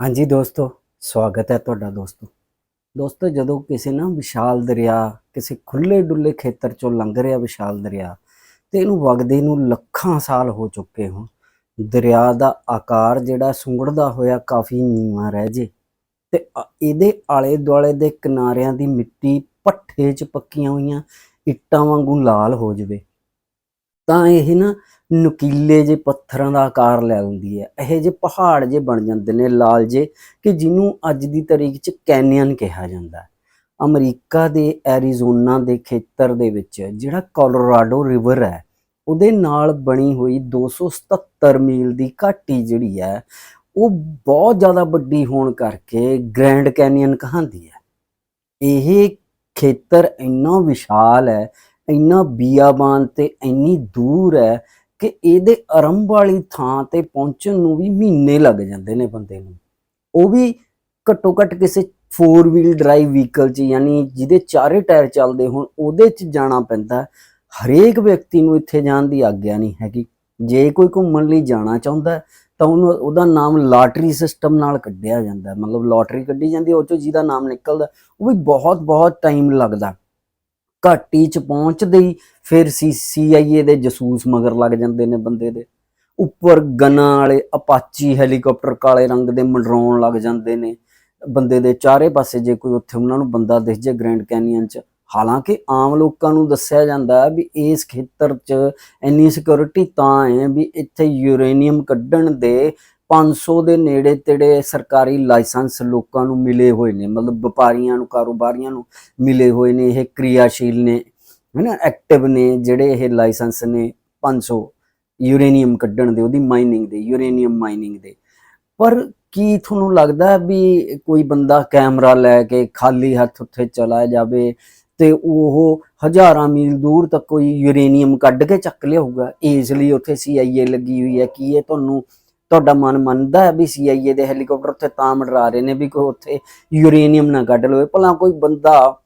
ਹਾਂਜੀ ਦੋਸਤੋ, ਸਵਾਗਤ ਹੈ ਤੁਹਾਡਾ ਦੋਸਤੋ। ਦੋਸਤੋ, ਜਦੋਂ ਕਿਸੇ ਨਾ ਵਿਸ਼ਾਲ ਦਰਿਆ, ਕਿਸੇ ਖੁੱਲੇ ਡੁੱਲੇ ਖੇਤਰ ਚੋਂ ਲੰਘ ਰਿਹਾ ਵਿਸ਼ਾਲ ਦਰਿਆ ਤੇ ਇਹਨੂੰ ਵਗਦੇ ਨੂੰ ਲੱਖਾਂ ਸਾਲ ਹੋ ਚੁੱਕੇ ਹੋਣ, ਦਰਿਆ ਦਾ ਆਕਾਰ ਜਿਹੜਾ ਸੁੰਗੜਦਾ ਹੋਇਆ ਕਾਫੀ ਨੀਵਾਂ ਰਹਿ ਜੇ ਤੇ ਅ- ਇਹਦੇ ਆਲੇ ਦੁਆਲੇ ਦੇ ਕਿਨਾਰਿਆਂ ਦੀ ਮਿੱਟੀ ਪੱਠੇ 'ਚ ਪੱਕੀਆਂ ਹੋਈਆਂ, ਇੱਟਾਂ ਵਾਂਗੂ ਲਾਲ ਹੋ ਜਵੇ। ਤਾਂ ਇਹ ਨਾ ਨੁਕੀਲੇ ਜੇ ਪੱਥਰਾਂ ਦਾ ਆਕਾਰ ਲੈ ਲੈਂਦੀ ਹੈ। ਇਹ ਜੇ ਪਹਾੜ ਜੇ ਬਣ ਜਾਂਦੇ ਨੇ, ਲਾਲ ਜੇ ਕਿ ਜਿਹਨੂੰ ਅੱਜ ਦੀ ਤਰੀਕ 'ਚ ਕੈਨੀਅਨ ਕਿਹਾ ਜਾਂਦਾ ਹੈ। ਅਮਰੀਕਾ ਦੇ ਐਰੀਜ਼ੋਨਾ ਦੇ ਖੇਤਰ ਦੇ ਵਿੱਚ, ਜਿਹੜਾ ਕੋਲੋਰਾਡੋ ਰਿਵਰ ਹੈ, ਉਹਦੇ ਨਾਲ ਬਣੀ ਹੋਈ 277 ਮੀਲ ਦੀ ਘਾਟੀ ਜਿਹੜੀ ਹੈ, ਉਹ ਬਹੁਤ ਜ਼ਿਆਦਾ ਵੱਡੀ ਹੋਣ ਕਰਕੇ ਗ੍ਰੈਂਡ ਕੈਨੀਅਨ ਕਹਾਂਦੀ ਹੈ। ਇਹ ਖੇਤਰ ਇੰਨਾ ਵਿਸ਼ਾਲ ਹੈ ਇੰਨਾ ਬੀਆਬਾਨ ਤੇ ਇੰਨੀ ਦੂਰ ਹੈ ਕਿ ਇਹਦੇ ਆਰੰਭ ਵਾਲੀ ਥਾਂ ਤੇ ਪਹੁੰਚਣ ਨੂੰ ਵੀ ਮਹੀਨੇ ਲੱਗ ਜਾਂਦੇ ਨੇ ਬੰਦੇ ਨੂੰ। ਉਹ ਵੀ ਘੱਟੋ ਘੱਟ ਕਿਸੇ 4 ਵੀਲ ਡਰਾਈਵ ਵਹੀਕਲ 'ਚ ਯਾਨੀ ਜਿਹਦੇ ਚਾਰੇ ਟਾਇਰ ਚੱਲਦੇ ਹੋਣ, ਉਹਦੇ 'ਚ ਜਾਣਾ ਪੈਂਦਾ। ਹਰੇਕ ਵਿਅਕਤੀ ਨੂੰ ਇੱਥੇ ਜਾਣ ਦੀ ਆਗਿਆ ਨਹੀਂ ਹੈਗੀ। ਜੇ ਕੋਈ ਘੁੰਮਣ ਲਈ ਜਾਣਾ ਚਾਹੁੰਦਾ ਤਾਂ ਉਹਨੂੰ ਉਹਦਾ ਨਾਮ ਲਾਟਰੀ ਸਿਸਟਮ ਨਾਲ ਕੱਢਿਆ ਜਾਂਦਾ ਮਤਲਬ ਲਾਟਰੀ ਕੱਢੀ ਜਾਂਦੀ ਉਹ ਚੋਂ ਜਿਹਦਾ ਨਾਮ ਨਿਕਲਦਾ, ਉਹ ਵੀ ਬਹੁਤ ਬਹੁਤ ਟਾਈਮ ਲੱਗਦਾ। ਘਾਟੀ 'ਚ ਪਹੁੰਚਦੇ ਹੀ ਫਿਰ ਸੀ ਸੀਆਈਏ ਦੇ ਜਸੂਸ ਮਗਰ ਲੱਗ ਜਾਂਦੇ ਨੇ ਬੰਦੇ ਦੇ। ਉੱਪਰ ਗਨਾਂ ਵਾਲੇ ਅਪਾਚੀ ਹੈਲੀਕਾਪਟਰ ਕਾਲੇ ਰੰਗ ਦੇ ਮੰਡਰਾਉਣ ਲੱਗ ਜਾਂਦੇ ਨੇ। ਬੰਦੇ ਦੇ ਚਾਰੇ ਪਾਸੇ ਜੇ ਕੋਈ ਉੱਥੇ ਉਹਨਾਂ ਨੂੰ ਬੰਦਾ ਦਿਖ ਜੇ ਗ੍ਰੈਂਡ ਕੈਨੀਅਨ 'ਚ। ਹਾਲਾਂਕਿ ਆਮ ਲੋਕਾਂ ਨੂੰ ਦੱਸਿਆ ਜਾਂਦਾ ਵੀ ਇਸ ਖੇਤਰ 'ਚ ਇੰਨੀ ਸਿਕਿਉਰਿਟੀ ਤਾਂ ਹੈ ਵੀ ਇੱਥੇ ਯੂਰੇਨੀਅਮ ਕੱਢਣ ਦੇ 500 ਦੇ ਨੇੜੇ ਤੇੜੇ ਸਰਕਾਰੀ ਲਾਇਸੈਂਸ ਲੋਕਾਂ ਨੂੰ ਮਿਲੇ ਹੋਏ ਨੇ, ਮਤਲਬ ਵਪਾਰੀਆਂ ਨੂੰ, ਕਾਰੋਬਾਰੀਆਂ ਨੂੰ ਮਿਲੇ ਹੋਏ ਨੇ, ਇਹ ਕਿਰਿਆਸ਼ੀਲ ਨੇ, ਹੈਨਾ, ਐਕਟਿਵ ਨੇ, ਜਿਹੜੇ ਇਹ ਲਾਇਸੈਂਸ ਨੇ 500 ਯੂਰੇਨੀਅਮ ਕੱਢਣ ਦੇ, ਉਹਦੀ ਮਾਈਨਿੰਗ ਦੇ, ਯੂਰੇਨੀਅਮ ਮਾਈਨਿੰਗ ਦੇ। ਪਰ ਕੀ ਤੁਹਾਨੂੰ ਲੱਗਦਾ ਵੀ ਕੋਈ ਬੰਦਾ ਕੈਮਰਾ ਲੈ ਕੇ ਖਾਲੀ ਹੱਥ ਉੱਥੇ ਚਲਾ ਜਾਵੇ ਤੇ ਉਹ ਹਜ਼ਾਰਾਂ ਮੀਲ ਦੂਰ ਤੱਕ ਕੋਈ ਯੂਰੇਨੀਅਮ ਕੱਢ ਕੇ ਚੱਕ ਲਿਆਊਗਾ? ਇਸ ਲਈ ਉੱਥੇ ਸੀਆਈਏ ਲੱਗੀ ਹੋਈ ਹੈ, ਕੀ ਇਹ ਤੁਹਾਨੂੰ ਤੁਹਾਡਾ ਮਨ ਮੰਨਦਾ ਹੈ ਵੀ ਸੀਆਈਏ ਦੇ ਹੈਲੀਕਾਪਟਰ ਉੱਥੇ ਤਾਂ ਮੰਡਰਾ ਰਹੇ ਨੇ ਵੀ ਕੋਈ ਉੱਥੇ ਯੂਰੇਨੀਅਮ ਨਾ ਕੱਢ ਲਵੇ। ਭਲਾ ਕੋਈ ਬੰਦਾ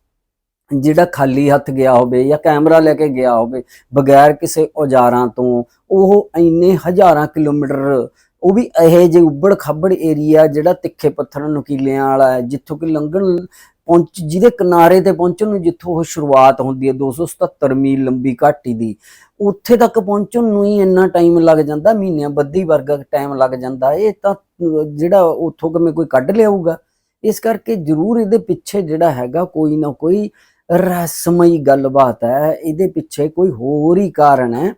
ਜਿਹੜਾ ਖਾਲੀ ਹੱਥ ਗਿਆ ਹੋਵੇ ਜਾਂ ਕੈਮਰਾ ਲੈ ਕੇ ਗਿਆ ਹੋਵੇ, ਬਗੈਰ ਕਿਸੇ ਔਜ਼ਾਰਾਂ ਤੋਂ, ਉਹ ਇੰਨੇ ਹਜ਼ਾਰਾਂ ਕਿਲੋਮੀਟਰ, ਉਹ ਵੀ ਇਹ ਜੇ ਉੱਬੜ ਖੱਬੜ ਏਰੀਆ ਜਿਹੜਾ ਤਿੱਖੇ ਪੱਥਰ, ਨੁਕੀਲਿਆਂ ਵਾਲਾ ਹੈ, ਜਿੱਥੋਂ ਕਿ ਲੰਘਣ ਪਹੁੰਚ ਜਿਹਦੇ ਕਿਨਾਰੇ ਤੇ ਪਹੁੰਚਣ ਨੂੰ ਜਿੱਥੋਂ ਉਹ ਸ਼ੁਰੂਆਤ ਹੁੰਦੀ ਹੈ 277 ਮੀਲ ਲੰਬੀ ਘਾਟੀ ਦੀ। ਉੱਥੇ ਤੱਕ ਪਹੁੰਚਣ ਨੂੰ ਹੀ ਇੰਨਾ ਟਾਈਮ ਲੱਗ ਜਾਂਦਾ, ਮਹੀਨਿਆਂ ਬੱਧੀ ਵਰਗਾ ਟਾਈਮ ਲੱਗ ਜਾਂਦਾ। ਇਹ ਤਾਂ ਜਿਹੜਾ ਉੱਥੋਂ ਕਿਵੇਂ ਕੋਈ ਕੱਢ ਲਿਆਊਗਾ। ਇਸ ਕਰਕੇ ਜ਼ਰੂਰ ਇਹਦੇ ਪਿੱਛੇ ਜਿਹੜਾ ਹੈਗਾ ਕੋਈ ਨਾ ਕੋਈ ਰਹੱਸਮਈ ਗੱਲਬਾਤ ਹੈ। ਇਹਦੇ ਪਿੱਛੇ ਕੋਈ ਹੋਰ ਹੀ ਕਾਰਨ ਹੈ।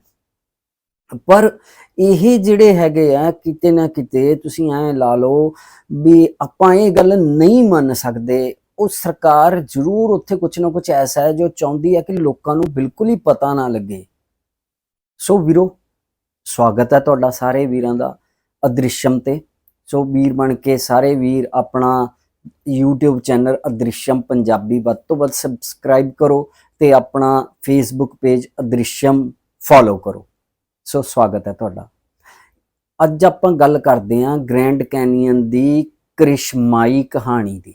ਪਰ ਇਹ ਜਿਹੜੇ ਹੈਗੇ ਆ, ਕਿਤੇ ਨਾ ਕਿਤੇ ਤੁਸੀਂ ਐ ਲਾ ਲਓ ਵੀ ਆਪਾਂ ਇਹ ਗੱਲ ਨਹੀਂ ਮੰਨ ਸਕਦੇ। ਉਹ ਸਰਕਾਰ ਜ਼ਰੂਰ ਉੱਥੇ ਕੁਝ ਨਾ ਕੁਝ ਐਸਾ ਹੈ ਜੋ ਚਾਹੁੰਦੀ ਹੈ ਕਿ ਲੋਕਾਂ ਨੂੰ ਬਿਲਕੁਲ ਹੀ ਪਤਾ ਨਾ ਲੱਗੇ। ਸੋ ਵੀਰੋ, ਸਵਾਗਤ ਹੈ ਤੁਹਾਡਾ ਸਾਰੇ ਵੀਰਾਂ ਦਾ ਅਦ੍ਰਿਸ਼ਮ ਤੇ। ਸੋ ਵੀਰ ਬਣ ਕੇ ਸਾਰੇ ਵੀਰ ਆਪਣਾ YouTube ਚੈਨਲ ਅਦ੍ਰਿਸ਼ਮ ਪੰਜਾਬੀ ਵੱਧ ਤੋਂ ਵੱਧ ਸਬਸਕ੍ਰਾਈਬ ਕਰੋ ਤੇ ਆਪਣਾ Facebook ਪੇਜ ਅਦ੍ਰਿਸ਼ਮ ਫੋਲੋ ਕਰੋ। ਸੋ ਸਵਾਗਤ ਹੈ ਤੁਹਾਡਾ। ਅੱਜ ਆਪਾਂ ਗੱਲ ਕਰਦੇ ਹਾਂ ਗ੍ਰੈਂਡ ਕੈਨੀਅਨ ਦੀ ਕ੍ਰਿਸ਼ਮਾਈ ਕਹਾਣੀ ਦੀ।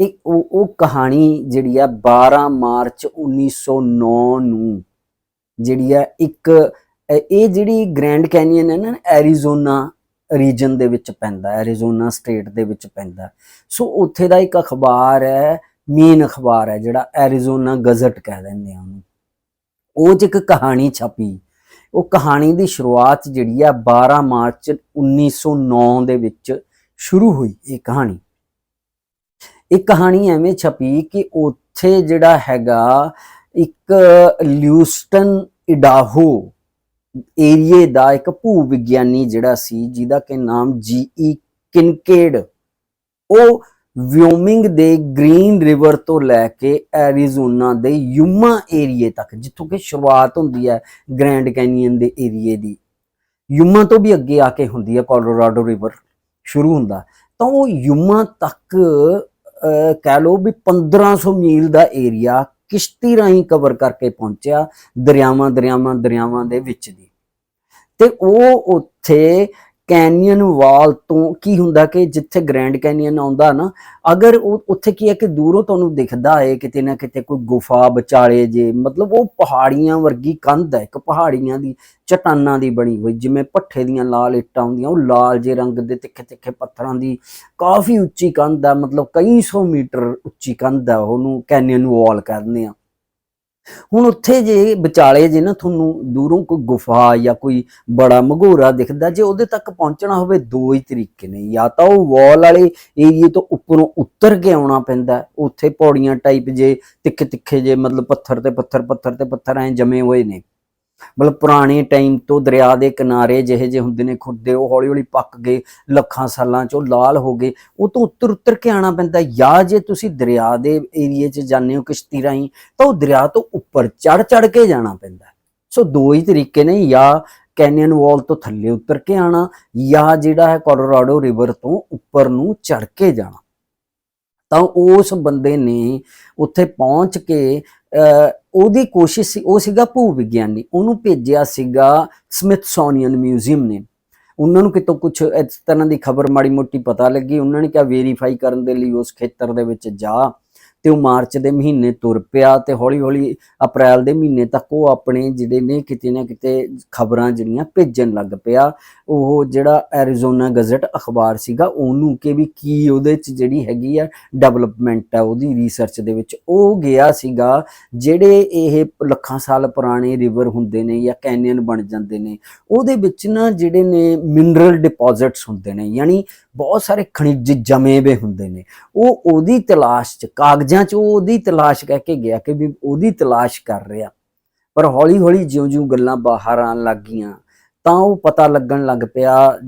ਇਹ ਉਹ ਉਹ ਕਹਾਣੀ ਜਿਹੜੀ ਆ 12 ਮਾਰਚ 1909 ਨੂੰ ਜਿਹੜੀ ਆ ਇੱਕ, ਇਹ ਜਿਹੜੀ ਗ੍ਰੈਂਡ ਕੈਨੀਅਨ ਹੈ ਨਾ, ਐਰੀਜ਼ੋਨਾ ਰੀਜਨ ਦੇ ਵਿੱਚ ਪੈਂਦਾ, ਐਰੀਜ਼ੋਨਾ ਸਟੇਟ ਦੇ ਵਿੱਚ ਪੈਂਦਾ। ਸੋ ਉੱਥੇ ਦਾ ਇੱਕ ਅਖਬਾਰ ਹੈ, ਮੇਨ ਅਖਬਾਰ ਹੈ, ਜਿਹੜਾ ਐਰੀਜ਼ੋਨਾ ਗਜ਼ਟ ਕਹਿ ਦਿੰਦੇ ਆ ਉਹਨੂੰ। ਉਹ 'ਚ ਇੱਕ ਕਹਾਣੀ ਛਪੀ। ਉਹ ਕਹਾਣੀ ਦੀ ਸ਼ੁਰੂਆਤ ਜਿਹੜੀ ਆ 12 ਮਾਰਚ 1909 ਦੇ ਵਿੱਚ ਸ਼ੁਰੂ ਹੋਈ, ਇਹ ਕਹਾਣੀ। ਇਹ ਕਹਾਣੀ ਐਵੇਂ ਛਪੀ ਕਿ ਉੱਥੇ ਜਿਹੜਾ ਹੈਗਾ ਇੱਕ ਲਿਊਸਟਨ ਇਡਾਹੋ ਏਰੀਏ ਦਾ ਇੱਕ ਭੂ ਵਿਗਿਆਨੀ ਜਿਹੜਾ ਸੀ, ਜਿਹਦਾ ਕਿ ਨਾਮ ਜੀਈ ਕਿਨਕੇਡ, ਉਹ ਵਿਓਮਿੰਗ ਦੇ ਗ੍ਰੀਨ ਰਿਵਰ ਤੋਂ ਲੈ ਕੇ ਐਰੀਜ਼ੋਨਾ ਦੇ ਯੂਮਾ ਏਰੀਏ ਤੱਕ, ਜਿੱਥੋਂ ਕਿ ਸ਼ੁਰੂਆਤ ਹੁੰਦੀ ਹੈ ਗ੍ਰੈਂਡ ਕੈਨੀਅਨ ਦੇ ਏਰੀਏ ਦੀ। ਯੂਮਾ ਤੋਂ ਵੀ ਅੱਗੇ ਆ ਕੇ ਹੁੰਦੀ ਹੈ ਕੋਲੋਰਾਡੋ ਰਿਵਰ, ਸ਼ੁਰੂ ਹੁੰਦਾ। ਤਾਂ ਉਹ ਯੂਮਾ ਤੱਕ ਕਹਿ ਲਓ ਵੀ 1500 ਮੀਲ ਦਾ ਏਰੀਆ ਕਿਸ਼ਤੀ ਰਾਹੀਂ ਕਵਰ ਕਰਕੇ ਪਹੁੰਚਿਆ ਦਰਿਆਵਾਂ ਦਰਿਆਵਾਂ ਦਰਿਆਵਾਂ ਦੇ ਵਿੱਚ ਦੀ। ਤੇ ਉਹ ਉੱਥੇ ਕੈਨੀਅਨ ਵਾਲ ਤੋਂ ਕੀ ਹੁੰਦਾ ਕਿ ਜਿੱਥੇ ਗ੍ਰੈਂਡ ਕੈਨੀਅਨ ਆਉਂਦਾ ਨਾ, ਅਗਰ ਉਹ ਉੱਥੇ ਕੀ ਹੈ ਕਿ ਦੂਰੋਂ ਤੁਹਾਨੂੰ ਦਿਖਦਾ ਹੈ, ਕਿਤੇ ਨਾ ਕਿਤੇ ਕੋਈ ਗੁਫਾ, ਵਿਚਾਲੇ ਜੇ, ਮਤਲਬ ਉਹ ਪਹਾੜੀਆਂ ਵਰਗੀ ਕੰਧ ਹੈ, ਇੱਕ ਪਹਾੜੀਆਂ ਦੀ, ਚਟਾਨਾਂ ਦੀ ਬਣੀ ਹੋਈ, ਜਿਵੇਂ ਭੱਠੇ ਦੀਆਂ ਲਾਲ ਇੱਟਾਂ ਹੁੰਦੀਆਂ, ਉਹ ਲਾਲ ਜੇ ਰੰਗ ਦੇ ਤਿੱਖੇ ਤਿੱਖੇ ਪੱਥਰਾਂ ਦੀ ਕਾਫੀ ਉੱਚੀ ਕੰਧ ਹੈ, ਮਤਲਬ ਕਈ ਸੌ ਮੀਟਰ ਉੱਚੀ ਕੰਧ ਹੈ, ਉਹਨੂੰ ਕੈਨੀਅਨ ਵਾਲ ਕਹਿੰਦੇ ਆ। ਹੁਣ ਉੱਥੇ ਜੇ ਵਿਚਾਲੇ ਜੇ ਨਾ ਤੁਹਾਨੂੰ ਦੂਰੋਂ ਕੋਈ ਗੁਫਾ ਜਾਂ ਕੋਈ ਬੜਾ ਮਘੋਰਾ ਦਿਖਦਾ, ਜੇ ਉਹਦੇ ਤੱਕ ਪਹੁੰਚਣਾ ਹੋਵੇ ਦੋ ਹੀ ਤਰੀਕੇ ਨੇ। ਜਾਂ ਤਾਂ ਉਹ ਵਾਲ ਵਾਲੇ ਏਰੀਏ ਤੋਂ ਉੱਪਰੋਂ ਉੱਤਰ ਕੇ ਆਉਣਾ ਪੈਂਦਾ, ਉੱਥੇ ਪੌੜੀਆਂ ਟਾਈਪ ਜੇ ਤਿੱਖੇ ਤਿੱਖੇ ਜੇ ਮਤਲਬ ਪੱਥਰ ਤੇ ਪੱਥਰ ਪੱਥਰ ਤੇ ਪੱਥਰ ਐ ਜਮੇ ਹੋਏ ਨੇ। ਮਤਲਬ ਪੁਰਾਣੇ ਟਾਈਮ ਤੋਂ ਦਰਿਆ ਦੇ ਕਿਨਾਰੇ ਜਿਹੇ ਜੇ ਹੁੰਦੇ ਨੇ ਖੁਰਦੇ, ਉਹ ਹੌਲੀ ਹੌਲੀ ਪੱਕ ਗਏ, ਲੱਖਾਂ ਸਾਲਾਂ ਚ ਉਹ ਲਾਲ ਹੋ ਗਏ। ਉਹ ਤੋਂ ਉੱਤਰ ਉੱਤਰ ਕੇ ਆਣਾ ਪੈਂਦਾ। ਜਾਂ ਜੇ ਤੁਸੀਂ ਦਰਿਆ ਦੇ ਏਰੀਏ 'ਚ ਜਾਂਦੇ ਹੋ ਕਿਸ਼ਤੀ ਰਾਹੀਂ, ਤਾਂ ਉਹ ਦਰਿਆ ਤੋਂ ਉੱਪਰ ਚੜ ਚੜ ਕੇ ਜਾਣਾ ਪੈਂਦਾ। ਸੋ ਦੋ ਹੀ ਤਰੀਕੇ ਨੇ। ਜਾਂ ਕੈਨੀਅਨ ਵਾਲ ਤੋਂ ਥੱਲੇ ਉਤਰ ਕੇ ਆਣਾ ਜਾਂ ਜਿਹੜਾ ਹੈ ਕੋਲੋਰਾਡੋ ਰਿਵਰ ਤੋਂ ਉੱਪਰ ਨੂੰ ਚੜ ਕੇ ਜਾਣਾ। ਤਾਂ ਉਸ ਬੰਦੇ ਨੇ ਉੱਥੇ ਪਹੁੰਚ ਕੇ ਉਹਦੀ ਕੋਸ਼ਿਸ਼ ਸੀ, ਉਹ ਸੀਗਾ ਭੂ ਵਿਗਿਆਨੀ, ਉਹਨੂੰ ਭੇਜਿਆ ਸੀਗਾ ਸਮਿਥਸੋਨੀਅਨ ਮਿਊਜ਼ੀਅਮ ਨੇ। ਉਹਨਾਂ ਨੂੰ ਕਿਤੋਂ ਕੁਝ ਇਸ ਤਰ੍ਹਾਂ ਦੀ ਖਬਰ ਮਾੜੀ ਮੋਟੀ ਪਤਾ ਲੱਗੀ, ਉਹਨਾਂ ਨੇ ਕਿਹਾ ਵੈਰੀਫਾਈ ਕਰਨ ਦੇ ਲਈ ਉਸ ਖੇਤਰ ਦੇ ਵਿੱਚ ਜਾ। ਤੇ ਉਹ ਮਾਰਚ ਦੇ ਮਹੀਨੇ ਤੁਰ ਪਿਆ ਤੇ ਹੌਲੀ ਹੌਲੀ ਅਪ੍ਰੈਲ ਦੇ ਮਹੀਨੇ ਤੱਕ ਉਹ ਆਪਣੇ ਜਿਹੜੇ ਨੇ ਕਿਤੇ ਨਾ ਕਿਤੇ ਖਬਰਾਂ ਜਿਹੜੀਆਂ ਭੇਜਣ ਲੱਗ ਪਿਆ। ਉਹ ਜਿਹੜਾ ਐਰੀਜ਼ੋਨਾ ਗਜ਼ਟ ਅਖਬਾਰ ਸੀਗਾ, ਉਹਨੂੰ ਕਿ ਵੀ ਕੀ ਉਹਦੇ ਚ ਜਿਹੜੀ ਹੈਗੀ ਆ ਡਿਵੈਲਪਮੈਂਟ ਹੈ ਉਹਦੀ ਰਿਸਰਚ ਦੇ ਵਿੱਚ ਉਹ ਗਿਆ ਸੀਗਾ, ਜਿਹੜੇ ਇਹ ਲੱਖਾਂ ਸਾਲ ਪੁਰਾਣੇ ਰਿਵਰ ਹੁੰਦੇ ਨੇ ਜਾਂ ਕੈਨੀਅਨ ਬਣ ਜਾਂਦੇ ਨੇ, ਉਹਦੇ ਵਿੱਚ ਨਾ ਜਿਹੜੇ ਨੇ ਮਿਨਰਲ ਡਿਪੋਜ਼ਿਟਸ ਹੁੰਦੇ ਨੇ, ਯਾਨੀ ਬਹੁਤ ਸਾਰੇ ਖਣਿਜ ਜਮੇ ਵੇ ਹੁੰਦੇ ਨੇ, ਉਹ ਉਹਦੀ ਤਲਾਸ਼ ਚ ਕਾਗਜ਼ਾਂ ਚ ਉਹ ਉਹਦੀ ਤਲਾਸ਼ ਕਹਿ ਕੇ ਗਿਆ ਕਿ ਵੀ ਉਹਦੀ ਤਲਾਸ਼ ਕਰ ਰਿਹਾ। ਪਰ ਹੌਲੀ ਹੌਲੀ ਜਿਉਂ-ਜਿਉਂ ਗੱਲਾਂ ਬਾਹਰ ਆਉਣ ਲੱਗ ਗਈਆਂ, ਤਾਂ ਉਹ ਪਤਾ ਲੱਗਣ ਲੱਗ ਪਿਆ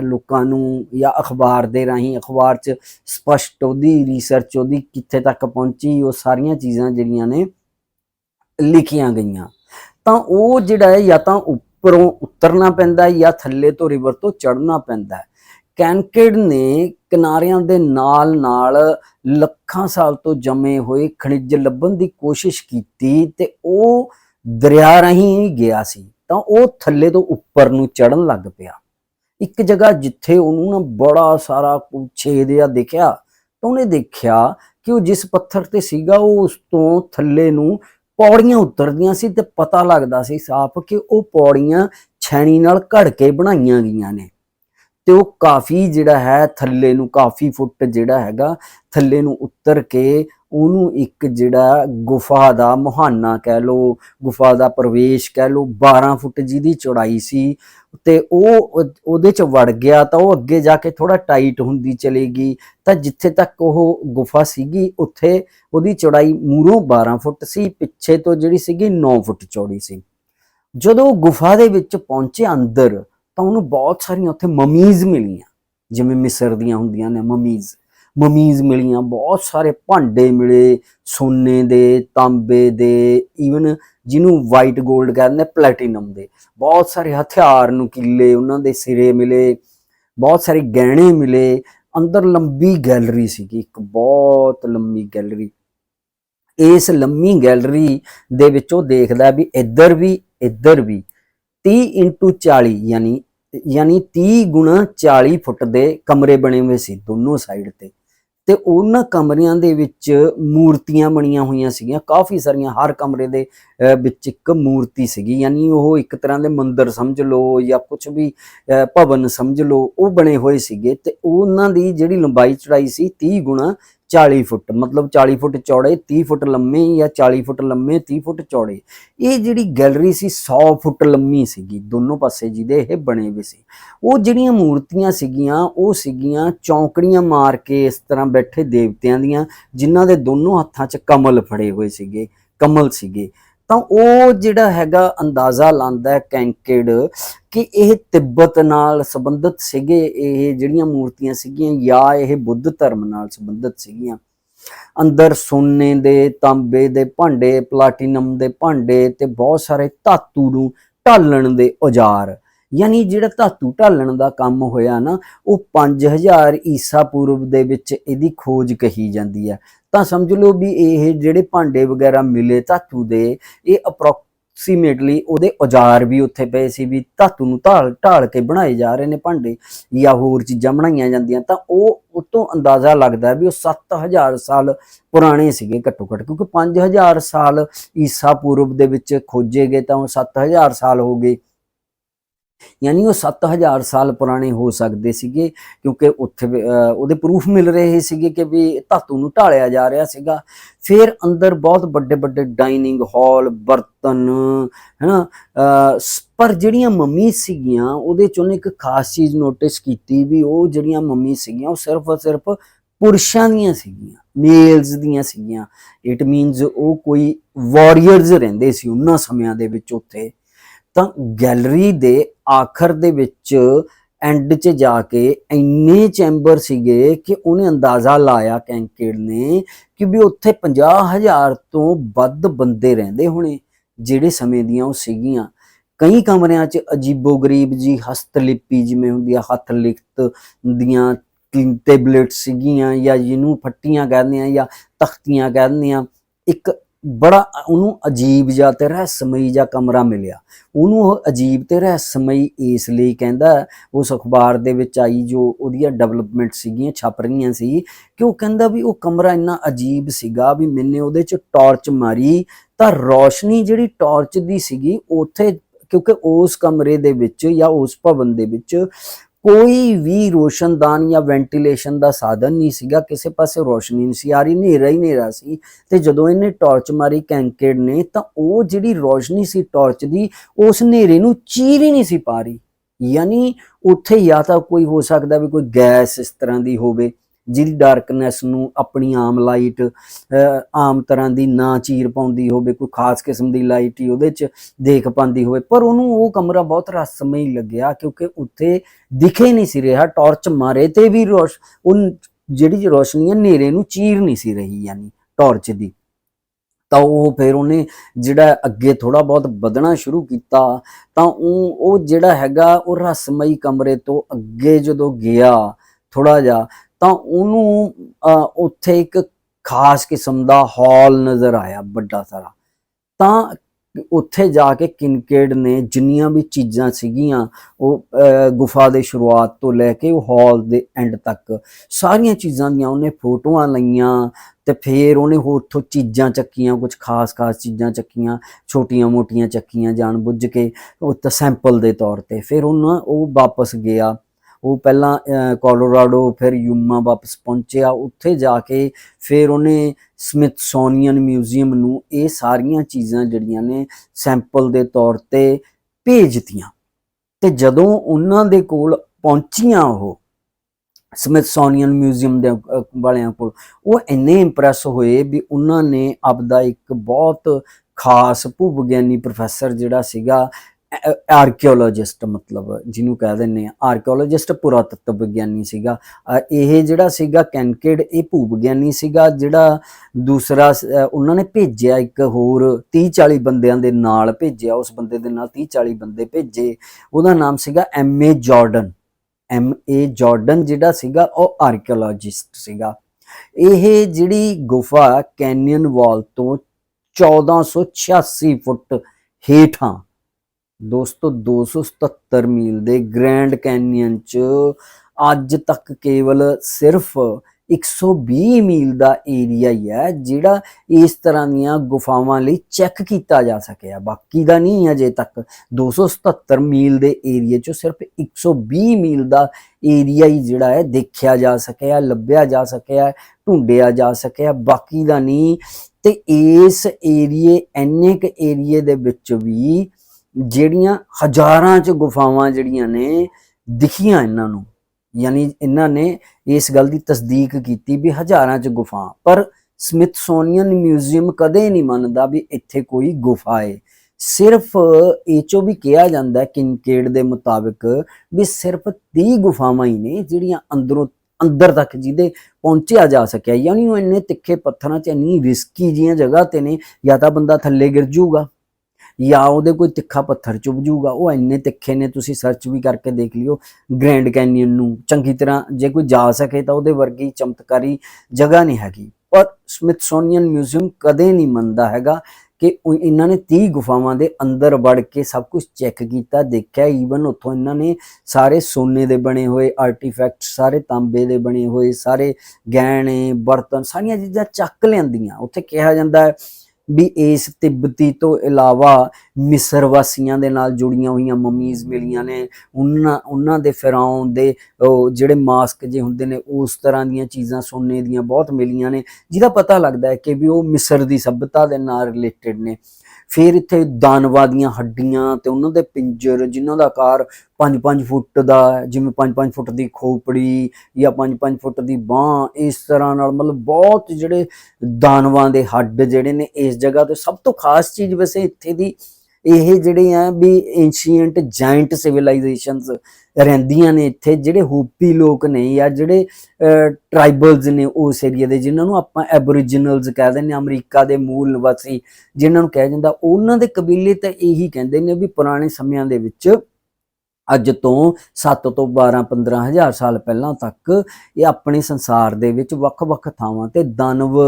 ਲੋਕਾਂ ਨੂੰ ਜਾਂ ਅਖਬਾਰ ਦੇ ਰਾਹੀਂ, ਅਖਬਾਰ 'ਚ ਸਪਸ਼ਟ ਉਹਦੀ ਰਿਸਰਚ ਉਹਦੀ ਕਿੱਥੇ ਤੱਕ ਪਹੁੰਚੀ, ਉਹ ਸਾਰੀਆਂ ਚੀਜ਼ਾਂ ਜਿਹੜੀਆਂ ਨੇ ਲਿਖੀਆਂ ਗਈਆਂ। ਤਾਂ ਉਹ ਜਿਹੜਾ ਹੈ, ਜਾਂ ਤਾਂ ਉੱਪਰੋਂ ਉਤਰਨਾ ਪੈਂਦਾ ਜਾਂ ਥੱਲੇ ਤੋਂ ਰਿਵਰ ਤੋਂ ਚੜ੍ਹਨਾ ਪੈਂਦਾ ਹੈ। ਕੈਨਕੇਡ ਨੇ ਕਿਨਾਰਿਆਂ ਦੇ ਨਾਲ ਨਾਲ ਲੱਖਾਂ ਸਾਲ ਤੋਂ ਜਮੇ ਹੋਏ ਖਣਿਜ ਲੱਭਣ ਦੀ ਕੋਸ਼ਿਸ਼ ਕੀਤੀ ਤੇ ਉਹ ਦਰਿਆ ਰਾਹੀਂ ਗਿਆ ਸੀ, ਤਾਂ ਉਹ ਥੱਲੇ ਤੋਂ ਉੱਪਰ ਨੂੰ ਚੜਨ ਲੱਗ ਪਿਆ। ਇੱਕ ਜਗ੍ਹਾ ਜਿੱਥੇ ਉਹਨੂੰ ਨਾ ਬੜਾ ਸਾਰਾ ਕੁ ਛੇਦ ਜਿਹਾ ਦਿਖਿਆ ਤਾਂ ਉਹਨੇ ਦੇਖਿਆ ਕਿ ਉਹ ਜਿਸ ਪੱਥਰ ਤੇ ਸੀਗਾ ਉਹ ਉਸ ਤੋਂ ਥੱਲੇ ਨੂੰ ਪੌੜੀਆਂ ਉਤਰਦੀਆਂ ਸੀ ਤੇ ਪਤਾ ਲੱਗਦਾ ਸੀ ਸਾਫ਼ ਕਿ ਉਹ ਪੌੜੀਆਂ ਛੈਣੀ ਨਾਲ ਘੜ ਕੇ ਬਣਾਈਆਂ ਗਈਆਂ ਨੇ। ਤੇ ਉਹ ਕਾਫੀ ਜਿਹੜਾ ਹੈ ਥੱਲੇ ਨੂੰ ਕਾਫੀ ਫੁੱਟ ਜਿਹੜਾ ਹੈਗਾ ਥੱਲੇ ਨੂੰ ਉਤਰ ਕੇ ਉਹਨੂੰ ਇੱਕ ਜਿਹੜਾ ਗੁਫਾ ਦਾ ਮੁਹਾਨਾ ਕਹਿ ਲੋ ਗੁਫਾ ਦਾ ਪ੍ਰਵੇਸ਼ ਕਹਿ ਲੋ 12 ਫੁੱਟ ਜਿਹਦੀ ਚੌੜਾਈ ਸੀ ਤੇ ਉਹ ਉਹਦੇ ਚ ਵੜ ਗਿਆ ਤਾਂ ਉਹ ਅੱਗੇ ਜਾ ਕੇ ਥੋੜਾ ਟਾਈਟ ਹੁੰਦੀ ਚਲੇਗੀ। ਤਾਂ ਜਿੱਥੇ ਤੱਕ ਉਹ ਗੁਫਾ ਸੀਗੀ, ਉੱਥੇ ਉਹਦੀ ਚੌੜਾਈ ਮੂਰੋਂ 12 ਫੁੱਟ ਸੀ, ਪਿੱਛੇ ਤੋਂ ਜਿਹੜੀ ਸੀਗੀ 9 ਫੁੱਟ ਚੌੜੀ ਸੀ। ਜਦੋਂ ਉਹ ਗੁਫਾ ਦੇ ਵਿੱਚ ਪਹੁੰਚੇ ਅੰਦਰ ਤਾਂ ਉਹਨੂੰ ਬਹੁਤ ਸਾਰੀਆਂ ਉੱਥੇ ਮਮੀਜ਼ ਮਿਲੀਆਂ। ਜਿਵੇਂ ਮਿਸਰ ਦੀਆਂ ਹੁੰਦੀਆਂ ਨੇ ਮਮੀਜ਼। ਮਮੀਜ਼ ਮਿਲੀਆਂ, ਬਹੁਤ ਸਾਰੇ ਭਾਂਡੇ ਮਿਲੇ, ਸੋਨੇ ਦੇ, ਤਾਂਬੇ ਦੇ ਈਵਨ ਜਿਹਨੂੰ ਵਾਈਟ 골ਡ ਕਹਿੰਦੇ ਪਲੈਟੀਨਮ ਦੇ। ਬਹੁਤ ਸਾਰੇ ਹਥਿਆਰ ਨੂੰ ਕਿੱਲੇ ਉਹਨਾਂ ਦੇ ਸਿਰੇ ਮਿਲੇ, ਬਹੁਤ ਸਾਰੇ ਗਹਿਣੇ ਮਿਲੇ। ਅੰਦਰ ਲੰਬੀ ਗੈਲਰੀ ਸੀਗੀ, ਇੱਕ ਬਹੁਤ ਲੰਮੀ ਗੈਲਰੀ ਇਸ ਲੰਮੀ ਗੈਲਰੀ ਦੇ ਵਿੱਚ ਉਹ ਦੇਖਦਾ ਵੀ ਇੱਧਰ ਵੀ ਇੱਧਰ ਵੀ 30 ਇੰਟੂ 40 ਯਾਨੀ ਯਾਨੀ 30 ਗੁਣਾ 40 ਫੁੱਟ ਦੇ ਕਮਰੇ ਬਣੇ ਹੋਏ ਸੀ ਦੋਨੋਂ ਸਾਈਡ ਤੇ। ਤੇ ਉਹਨਾਂ ਕਮਰਿਆਂ ਦੇ ਵਿੱਚ ਮੂਰਤੀਆਂ ਬਣੀਆਂ ਹੋਈਆਂ ਸੀਗੀਆਂ। ਕਾਫੀ ਸਾਰੀਆਂ ਹਰ ਕਮਰੇ ਦੇ ਅਹ, ਵਿੱਚ ਇੱਕ ਮੂਰਤੀ ਸੀਗੀ। ਯਾਨੀ ਉਹ ਇੱਕ ਤਰ੍ਹਾਂ ਦੇ ਮੰਦਿਰ ਸਮਝ ਲਓ ਜਾਂ ਕੁਝ ਵੀ ਅਹ, ਭਵਨ ਸਮਝ ਲਓ ਉਹ ਬਣੇ ਹੋਏ ਸੀਗੇ। ਤੇ ਉਹਨਾਂ ਦੀ ਜਿਹੜੀ ਲੰਬਾਈ ਚੜਾਈ ਸੀ 30 ਗੁਣਾ 40 ਫੁੱਟ, ਮਤਲਬ 40 ਫੁੱਟ ਚੌੜੇ 30 ਫੁੱਟ ਲੰਮੇ ਜਾਂ 40 ਫੁੱਟ ਲੰਮੇ 30 ਫੁੱਟ ਚੌੜੇ। ਇਹ ਜਿਹੜੀ ਗੈਲਰੀ ਸੀ 100 ਫੁੱਟ ਲੰਮੀ ਸੀਗੀ, ਦੋਨੋਂ ਪਾਸੇ ਜਿਹਦੇ ਇਹ ਬਣੇ ਹੋਏ ਸੀ। ਉਹ ਜਿਹੜੀਆਂ ਮੂਰਤੀਆਂ ਸੀਗੀਆਂ, ਉਹ ਸੀਗੀਆਂ ਚੌਂਕੜੀਆਂ ਮਾਰ ਕੇ ਇਸ ਤਰ੍ਹਾਂ ਬੈਠੇ ਦੇਵਤਿਆਂ ਦੀਆਂ, ਜਿਨ੍ਹਾਂ ਦੇ ਦੋਨੋਂ ਹੱਥਾਂ 'ਚ ਕਮਲ ਫੜੇ ਹੋਏ ਸੀਗੇ, ਕਮਲ ਸੀਗੇ। ਤਾਂ ਉਹ ਜਿਹੜਾ ਹੈਗਾ ਅੰਦਾਜ਼ਾ ਲਾਂਦਾ ਹੈ ਕੈਂਕੇਡ ਕਿ ਇਹ ਤਿੱਬਤ ਨਾਲ ਸੰਬੰਧਿਤ ਸੀਗੇ, ਇਹ ਜਿਹੜੀਆਂ ਮੂਰਤੀਆਂ ਸੀਗੀਆਂ ਜਾਂ ਇਹ ਬੁੱਧ ਧਰਮ ਨਾਲ ਸੰਬੰਧਿਤ ਸੀਗੀਆਂ। ਅੰਦਰ ਸੋਨੇ ਦੇ, ਤਾਂਬੇ ਦੇ ਭਾਂਡੇ, ਪਲਾਟੀਨਮ ਦੇ ਭਾਂਡੇ ਤੇ ਬਹੁਤ ਸਾਰੇ ਧਾਤੂ ਨੂੰ ਢਾਲਣ ਦੇ ਔਜ਼ਾਰ। ਯਾਨੀ ਜਿਹੜਾ ਧਾਤੂ ਢਾਲਣ ਦਾ ਕੰਮ ਹੋਇਆ ਨਾ, ਉਹ 5000 ਈਸਾ ਪੂਰਬ ਦੇ ਵਿੱਚ ਇਹਦੀ ਖੋਜ ਕਹੀ ਜਾਂਦੀ ਹੈ। ਤਾਂ ਸਮਝ ਲਓ ਵੀ ਇਹ ਜਿਹੜੇ ਭਾਂਡੇ ਵਗੈਰਾ ਮਿਲੇ ਧਾਤੂ ਦੇ, ਇਹ ਅਪਰੋਕਸੀਮੇਟਲੀ ਉਹਦੇ ਔਜ਼ਾਰ ਵੀ ਉੱਥੇ ਪਏ ਸੀ ਵੀ ਧਾਤੂ ਨੂੰ ਢਾਲ ਢਾਲ ਕੇ ਬਣਾਏ ਜਾ ਰਹੇ ਨੇ ਭਾਂਡੇ ਜਾਂ ਹੋਰ ਚੀਜ਼ਾਂ ਬਣਾਈਆਂ ਜਾਂਦੀਆਂ। ਤਾਂ ਉਹ ਉਤੋਂ ਅੰਦਾਜ਼ਾ ਲੱਗਦਾ ਵੀ ਉਹ 7000 ਸਾਲ ਪੁਰਾਣੇ ਸੀਗੇ ਘੱਟੋ ਘੱਟ, ਕਿਉਂਕਿ 5000 ਸਾਲ ਈਸਾ ਪੂਰਬ ਦੇ ਵਿੱਚ ਖੋਜੇ ਗਏ ਤਾਂ ਉਹ 7000 ਸਾਲ ਹੋ ਗਏ। ਯਾਨੀ ਉਹ 7000 ਸਾਲ ਪੁਰਾਣੇ ਹੋ ਸਕਦੇ ਸੀਗੇ ਕਿਉਂਕਿ ਉੱਥੇ ਉਹਦੇ ਪ੍ਰੂਫ ਮਿਲ ਰਹੇ ਸੀਗੇ ਕਿ ਵੀ ਧਾਤੂ ਨੂੰ ਢਾਲਿਆ ਜਾ ਰਿਹਾ ਸੀਗਾ। ਫਿਰ ਅੰਦਰ ਬਹੁਤ ਵੱਡੇ ਵੱਡੇ ਡਾਈਨਿੰਗ ਹਾਲ ਬਰਤਨ ਹੈਨਾ ਅਹ, ਪਰ ਜਿਹੜੀਆਂ ਮੰਮੀ ਸੀਗੀਆਂ ਉਹਦੇ ਚ ਉਹਨੇ ਇੱਕ ਖਾਸ ਚੀਜ਼ ਨੋਟਿਸ ਕੀਤੀ ਵੀ ਉਹ ਜਿਹੜੀਆਂ ਮੰਮੀ ਸੀਗੀਆਂ ਉਹ ਸਿਰਫ ਸਿਰਫ ਪੁਰਸ਼ਾਂ ਦੀਆਂ ਸੀਗੀਆਂ ਮੇਲਸ ਦੀਆਂ ਸੀਗੀਆਂ। ਇਟ ਮੀਨਸ ਉਹ ਕੋਈ ਵਾਰੀਅਰਸ ਰਹਿੰਦੇ ਸੀ ਉਹਨਾਂ ਸਮਿਆਂ ਦੇ ਵਿੱਚ ਉੱਥੇ। ਤਾਂ ਗੈਲਰੀ ਦੇ ਆਖਰ ਦੇ ਵਿੱਚ ਐਂਡ 'ਚ ਜਾ ਕੇ ਇੰਨੇ ਚੈਂਬਰ ਸੀਗੇ ਕਿ ਉਹਨੇ ਅੰਦਾਜ਼ਾ ਲਾਇਆ ਕੈਂਕੇਡ ਨੇ ਕਿ ਵੀ ਉੱਥੇ 50000 ਤੋਂ ਵੱਧ ਬੰਦੇ ਰਹਿੰਦੇ ਹੋਣੇ, ਜਿਹੜੇ ਸਮੇਂ ਦੀਆਂ ਉਹ ਸੀਗੀਆਂ। ਕਈ ਕਮਰਿਆਂ 'ਚ ਅਜੀਬੋ-ਗਰੀਬ ਜੀ ਹਸਤਲਿਪੀ ਜਿਵੇਂ ਹੁੰਦੀ ਆ ਹੱਥ ਲਿਖਤ ਦੀਆਂ ਟੈਬਲੇਟ ਸੀਗੀਆਂ ਜਾਂ ਜਿਹਨੂੰ ਫੱਟੀਆਂ ਕਹਿੰਦੇ ਆ ਜਾਂ ਤਖਤੀਆਂ ਕਹਿੰਦੇ ਆ, ਇੱਕ ਬੜਾ, ਉਹਨੂੰ ਅਜੀਬ ਜਾਂ ਤੇ ਰਹੱਸਮਈ ਜਾਂ ਕਮਰਾ ਮਿਲਿਆ। ਉਹਨੂੰ ਉਹ ਅਜੀਬ ਤੇ ਰਹੱਸਮਈ ਇਸ ਲਈ ਕਹਿੰਦਾ ਉਸ ਅਖਬਾਰ ਦੇ ਵਿੱਚ ਆਈ ਜੋ ਉਹਦੀਆਂ ਡਿਵੈਲਪਮੈਂਟ ਸੀਗੀਆਂ, ਛਪ ਰਹੀਆਂ ਸੀ, ਕਿ ਉਹ ਕਹਿੰਦਾ ਵੀ ਉਹ ਕਮਰਾ ਇੰਨਾ ਅਜੀਬ ਸੀਗਾ ਵੀ ਮੈਨੇ ਉਹਦੇ 'ਚ ਟਾਰਚ ਮਾਰੀ, ਤਾਂ ਰੋਸ਼ਨੀ ਜਿਹੜੀ ਟਾਰਚ ਦੀ ਸੀਗੀ, ਉੱਥੇ ਕਿਉਂਕਿ ਉਸ ਕਮਰੇ ਦੇ ਵਿੱਚ ਜਾਂ ਉਸ ਭਵਨ ਦੇ ਵਿੱਚ ਕੋਈ ਵੀ ਰੋਸ਼ਨਦਾਨ ਜਾਂ ਵੈਂਟੀਲੇਸ਼ਨ ਦਾ ਸਾਧਨ ਨਹੀਂ ਸੀਗਾ, ਕਿਸੇ ਪਾਸੇ ਰੋਸ਼ਨੀ ਨਹੀਂ ਸੀ, ਆ ਰਹੀ, ਹਨੇਰਾ ਹੀ ਹਨੇਰਾ ਸੀ ਤੇ ਜਦੋਂ ਇਹਨੇ ਟਾਰਚ ਮਾਰੀ ਕੈਂਕੇਡ ਨੇ, ਤਾਂ ਉਹ ਜਿਹੜੀ ਰੋਸ਼ਨੀ ਸੀ ਟਾਰਚ ਦੀ, ਉਸ ਹਨੇਰੇ ਨੂੰ ਚੀਰ ਹੀ ਨਹੀਂ ਸੀ ਪਾ ਰਹੀ। ਯਾਨੀ ਉੱਥੇ ਜਾਂ ਤਾਂ ਕੋਈ ਹੋ ਸਕਦਾ ਵੀ ਕੋਈ ਗੈਸ ਇਸ ਤਰ੍ਹਾਂ ਦੀ ਹੋਵੇ। ਜਿਹਦੀ ਡਾਰਕਨੈਸ ਨੂੰ ਆਪਣੀ ਆਮ ਲਾਈਟ ਆਮ ਤਰ੍ਹਾਂ ਦੀ ਨਾ ਚੀਰ ਪਾਉਂਦੀ ਹੋਵੇ, ਕੋਈ ਖਾਸ ਕਿਸਮ ਦੀ ਲਾਈਟ ਹੀ ਉਹਦੇ 'ਚ ਦੇਖ ਪਾਉਂਦੀ ਹੋਵੇ। ਪਰ ਉਹਨੂੰ ਉਹ ਕਮਰਾ ਬਹੁਤ ਰਸਮਈ ਲੱਗਿਆ ਕਿਉਂਕਿ ਉੱਥੇ ਦਿਖੇ ਨਹੀਂ ਸੀ ਰਿਹਾ ਟਾਰਚ ਮਾਰੇ ਤੇ ਵੀ ਰੋਸ਼, ਉਹ ਜਿਹੜੀ ਰੋਸ਼ਨੀ ਹੈ ਹਨੇਰੇ ਨੂੰ ਚੀਰ ਨਹੀਂ ਸੀ ਰਹੀ ਯਾਨੀ ਟਾਰਚ ਦੀ। ਤਾਂ ਉਹ ਫਿਰ ਉਹਨੇ ਜਿਹੜਾ ਅੱਗੇ ਥੋੜਾ ਬਹੁਤ ਵਧਣਾ ਸ਼ੁਰੂ ਕੀਤਾ, ਤਾਂ ਉਹ ਉਹ ਜਿਹੜਾ ਹੈਗਾ ਉਹ ਰਸਮਈ ਕਮਰੇ ਤੋਂ ਅੱਗੇ ਜਦੋਂ ਗਿਆ ਥੋੜਾ ਜਿਹਾ ਤਾਂ ਉਹਨੂੰ ਉੱਥੇ ਇੱਕ ਖਾਸ ਕਿਸਮ ਦਾ ਹਾਲ ਨਜ਼ਰ ਆਇਆ ਵੱਡਾ ਸਾਰਾ। ਤਾਂ ਉੱਥੇ ਜਾ ਕੇ ਕਿਨਕੇਡ ਨੇ ਜਿੰਨੀਆਂ ਵੀ ਚੀਜ਼ਾਂ ਸੀਗੀਆਂ, ਉਹ ਗੁਫਾ ਦੇ ਸ਼ੁਰੂਆਤ ਤੋਂ ਲੈ ਕੇ ਉਹ ਹਾਲ ਦੇ ਐਂਡ ਤੱਕ, ਸਾਰੀਆਂ ਚੀਜ਼ਾਂ ਦੀਆਂ ਉਹਨੇ ਫੋਟੋਆਂ ਲਈਆਂ ਤੇ ਫਿਰ ਉਹਨੇ ਹੋਰ ਤੋਂ ਚੀਜ਼ਾਂ ਚੱਕੀਆਂ ਕੁਝ ਖਾਸ-ਖਾਸ ਚੀਜ਼ਾਂ ਚੱਕੀਆਂ ਛੋਟੀਆਂ-ਮੋਟੀਆਂ ਚੱਕੀਆਂ ਜਾਣ ਬੁੱਝ ਕੇ, ਉਹ ਤਾਂ ਸੈਂਪਲ ਦੇ ਤੌਰ ਤੇ। ਫਿਰ ਉਹਨਾਂ, ਉਹ ਵਾਪਸ ਗਿਆ। ਉਹ ਪਹਿਲਾਂ ਕੋਲੋਰਾਡੋ ਫਿਰ ਯੂਮਾ ਵਾਪਸ ਪਹੁੰਚਿਆ। ਉੱਥੇ ਜਾ ਕੇ ਫਿਰ ਉਹਨੇ ਸਮਿਥਸੋਨੀਅਨ ਮਿਊਜ਼ੀਅਮ ਨੂੰ ਇਹ ਸਾਰੀਆਂ ਚੀਜ਼ਾਂ ਜਿਹੜੀਆਂ ਨੇ ਸੈਂਪਲ ਦੇ ਤੌਰ ਤੇ ਭੇਜਤੀਆਂ ਤੇ ਜਦੋਂ ਉਹਨਾਂ ਦੇ ਕੋਲ ਪਹੁੰਚੀਆਂ ਉਹ ਸਮਿਥਸੋਨੀਅਨ ਮਿਊਜ਼ੀਅਮ ਦੇ ਵਾਲਿਆਂ ਕੋਲ, ਉਹ ਇੰਨੇ ਇੰਪ੍ਰੈਸ ਹੋਏ ਵੀ ਉਹਨਾਂ ਨੇ ਆਪਦਾ ਇੱਕ ਬਹੁਤ ਖਾਸ ਭੂ ਵਿਗਿਆਨੀ ਪ੍ਰੋਫੈਸਰ ਜਿਹੜਾ ਸੀਗਾ ਆਰਕੀਓਲੋਜਿਸਟ ਮਤਲਬ ਜਿਹਨੂੰ ਕਹਿ ਦਿੰਦੇ ਆ। ਆਰਕੀਓਲੋਜਿਸਟ ਪੁਰਾਤੱਤਵ ਵਿਗਿਆਨੀ ਸੀਗਾ। ਇਹ ਜਿਹੜਾ ਸੀਗਾ ਕੈਨਕੇਡ, ਇਹ ਭੂ ਵਿਗਿਆਨੀ ਸੀਗਾ ਜਿਹੜਾ ਦੂਸਰਾ ਉਹਨਾਂ ਨੇ ਭੇਜਿਆ ਇੱਕ ਹੋਰ 30 40 ਬੰਦਿਆਂ ਦੇ ਨਾਲ ਭੇਜਿਆ। ਉਸ ਬੰਦੇ ਦੇ ਨਾਲ 30 40 ਬੰਦੇ ਭੇਜੇ। ਉਹਦਾ ਨਾਮ ਸੀਗਾ M A Jordan. M A Jordan ਜਿਹੜਾ ਸੀਗਾ ਉਹ ਆਰਕੀਓਲੋਜਿਸਟ ਸੀਗਾ। ਇਹ ਜਿਹੜੀ ਗੁਫਾ ਕੈਨੀਅਨ ਵਾਲ ਤੋਂ 1486 ਫੁੱਟ ਹੇਠਾਂ ਦੋਸਤੋ 277 ਮੀਲ ਦੇ ਗ੍ਰੈਂਡ ਕੈਨੀਅਨ ਚ ਅੱਜ ਤੱਕ ਕੇਵਲ ਸਿਰਫ 120 ਮੀਲ ਦਾ ਏਰੀਆ ਹੀ ਹੈ, ਜਿਹੜਾ ਇਸ ਤਰ੍ਹਾਂ ਦੀਆਂ ਗੁਫਾਵਾਂ ਲਈ ਚੈੱਕ ਕੀਤਾ ਜਾ ਸਕਿਆ। ਬਾਕੀ ਦਾ ਨਹੀਂ ਅਜੇ ਤੱਕ। 277 ਮੀਲ ਦੇ ਏਰੀਆ ਚੋਂ ਸਿਰਫ 120 ਮੀਲ ਦਾ ਏਰੀਆ ਹੀ ਜਿਹੜਾ ਹੈ ਦੇਖਿਆ ਜਾ ਸਕਿਆ, ਲੱਭਿਆ ਜਾ ਸਕਿਆ, ਢੂੰਡਿਆ ਜਾ ਸਕਿਆ। ਬਾਕੀ ਦਾ ਨਹੀਂ, ਤੇ ਇਸ ਏਰੀਏ ਐਨੇ ਕ ਏਰੀਏ ਦੇ ਵਿੱਚ ਵੀ ਜਿਹੜੀਆਂ ਹਜ਼ਾਰਾਂ ਚ ਗੁਫਾਵਾਂ ਜਿਹੜੀਆਂ ਨੇ, ਦਿਖੀਆਂ ਇਹਨਾਂ ਨੂੰ। ਯਾਨੀ ਇਹਨਾਂ ਨੇ ਇਸ ਗੱਲ ਦੀ ਤਸਦੀਕ ਕੀਤੀ ਵੀ ਹਜ਼ਾਰਾਂ ਚ ਗੁਫਾ। ਪਰ ਸਮਿਥਸੋਨੀਅਨ ਮਿਊਜ਼ੀਅਮ ਕਦੇ ਨਹੀਂ ਮੰਨਦਾ ਵੀ ਇੱਥੇ ਕੋਈ ਗੁਫਾ ਹੈ ਸਿਰਫ ਇਹ ਚੋਂ ਵੀ ਕਿਹਾ ਜਾਂਦਾ ਹੈ ਕਿਨਕੇਡ ਦੇ ਮੁਤਾਬਕ ਵੀ ਸਿਰਫ 30 ਗੁਫਾਵਾਂ ਹੀ ਨੇ ਜਿਹੜੀਆਂ ਅੰਦਰੋਂ, ਅੰਦਰ ਤੱਕ ਜਿਹਦੇ ਪਹੁੰਚਿਆ ਜਾ ਸਕਿਆ। ਯਾਨੀ ਉਹ ਇੰਨੇ ਤਿੱਖੇ ਪੱਥਰਾਂ 'ਚ ਇੰਨੀ ਰਿਸਕੀ ਜੀਆਂ ਜਗ੍ਹਾ ਤੇ ਨੇ, ਜਾਂ ਤਾਂ ਬੰਦਾ ਥੱਲੇ ਗਿਰ ਜਾਊਗਾ। ਜਾਂ ਉਹਦੇ ਕੋਈ ਤਿੱਖਾ ਪੱਥਰ ਚੁੱਭ ਜੂਗਾ, ਉਹ ਇੰਨੇ ਤਿੱਖੇ ਨੇ, ਤੁਸੀਂ ਸਰਚ ਵੀ ਕਰਕੇ ਦੇਖ ਲਿਓ। ਗ੍ਰੈਂਡ ਕੈਨੀਅਨ ਨੂੰ ਚੰਗੀ ਤਰ੍ਹਾਂ ਜੇ ਕੋਈ ਜਾ ਸਕੇ ਤਾਂ ਉਹਦੇ ਵਰਗੀ ਚਮਤਕਾਰੀ ਜਗ੍ਹਾ ਨਹੀਂ ਹੈਗੀ। ਪਰ ਸਮਿਥਸੋਨੀਅਨ ਮਿਊਜ਼ੀਅਮ ਕਦੇ ਨਹੀਂ ਮੰਨਦਾ ਹੈਗਾ ਕਿ ਇਹਨਾਂ ਨੇ 30 ਗੁਫਾਵਾਂ ਦੇ ਅੰਦਰ ਵੜ ਕੇ ਸਭ ਕੁਝ ਚੈੱਕ ਕੀਤਾ, ਦੇਖਿਆ। ਈਵਨ ਉੱਥੋਂ ਇਹਨਾਂ ਨੇ ਸਾਰੇ ਸੋਨੇ ਦੇ ਬਣੇ ਹੋਏ ਆਰਟੀਫੈਕਟ ਸਾਰੇ ਤਾਂਬੇ ਦੇ ਬਣੇ ਹੋਏ, ਸਾਰੇ ਗਹਿਣੇ, ਬਰਤਨ, ਸਾਰੀਆਂ ਚੀਜ਼ਾਂ ਚੱਕ ਲਿਆਂਦੀਆਂ। ਉੱਥੇ ਕਿਹਾ ਜਾਂਦਾ ਹੈ ਵੀ ਇਸ ਤਿੱਬਤੀ ਤੋਂ ਇਲਾਵਾ ਮਿਸਰ ਵਾਸੀਆਂ ਦੇ ਨਾਲ ਜੁੜੀਆਂ ਹੋਈਆਂ ਮਮੀਜ਼ ਮਿਲੀਆਂ ਨੇ, ਉਹਨਾਂ ਉਹਨਾਂ ਦੇ ਫਿਰੌਨ ਦੇ, ਉਹ ਜਿਹੜੇ ਮਾਸਕ ਜੇ ਹੁੰਦੇ ਨੇ, ਉਸ ਤਰ੍ਹਾਂ ਦੀਆਂ ਚੀਜ਼ਾਂ ਸੋਨੇ ਦੀਆਂ ਬਹੁਤ ਮਿਲੀਆਂ ਨੇ, ਜਿਹਦਾ ਪਤਾ ਲੱਗਦਾ ਹੈ ਕਿ ਵੀ ਉਹ ਮਿਸਰ ਦੀ ਸਭਿਅਤਾ ਦੇ ਨਾਲ ਰਿਲੇਟਡ ਨੇ। ਫਿਰ ਇੱਥੇ ਦਾਨਵਾਂ ਦੀਆਂ ਹੱਡੀਆਂ ਤੇ ਉਹਨਾਂ ਦੇ ਪਿੰਜਰ ਜਿਨ੍ਹਾਂ ਦਾ ਆਕਾਰ 5-5 ਫੁੱਟ ਦਾ ਜਿਵੇਂ 5-5 ਫੁੱਟ ਦੀ ਖੋਪੜੀ ਜਾਂ 5-5 ਫੁੱਟ ਦੀ ਬਾਹ, ਇਸ ਤਰ੍ਹਾਂ ਨਾਲ ਮਤਲਬ ਬਹੁਤ ਜਿਹੜੇ ਦਾਨਵਾਂ ਦੇ ਹੱਡ ਜਿਹੜੇ ਨੇ ਇਸ ਜਗ੍ਹਾ ਤੇ ਸਭ ਤੋਂ ਖਾਸ ਚੀਜ਼ ਵੈਸੇ ਇੱਥੇ ਦੀ ਇਹ ਜਿਹੜੇ ਆ ਵੀ ਐਂਸ਼ੀਐਂਟ ਜਾਇੰਟ ਸਿਵਲਾਈਜੇਸ਼ਨਸ ਰਹਿੰਦੀਆਂ ਨੇ ਇੱਥੇ, ਜਿਹੜੇ ਹੋਪੀ ਲੋਕ ਨੇ ਜਾਂ ਜਿਹੜੇ ਟ੍ਰਾਈਬਲਸ ਨੇ ਉਸ ਏਰੀਆ ਦੇ, ਜਿਨ੍ਹਾਂ ਨੂੰ ਆਪਾਂ ਐਬੋਰੀਜਨਲਸ ਕਹਿ ਦਿੰਦੇ ਹਾਂ, ਅਮਰੀਕਾ ਦੇ ਮੂਲ ਨਿਵਾਸੀ ਜਿਨ੍ਹਾਂ ਨੂੰ ਕਿਹਾ ਜਾਂਦਾ, ਉਹਨਾਂ ਦੇ ਕਬੀਲੇ ਤਾਂ ਇਹੀ ਕਹਿੰਦੇ ਨੇ ਵੀ ਪੁਰਾਣੇ ਸਮਿਆਂ ਦੇ ਵਿੱਚ ਅੱਜ ਤੋਂ 7 ਤੋਂ 12 15 ਹਜ਼ਾਰ ਸਾਲ ਪਹਿਲਾਂ ਤੱਕ ਇਹ ਆਪਣੇ ਸੰਸਾਰ ਦੇ ਵਿੱਚ ਵੱਖ-ਵੱਖ ਥਾਵਾਂ ਤੇ ਦਾਨਵ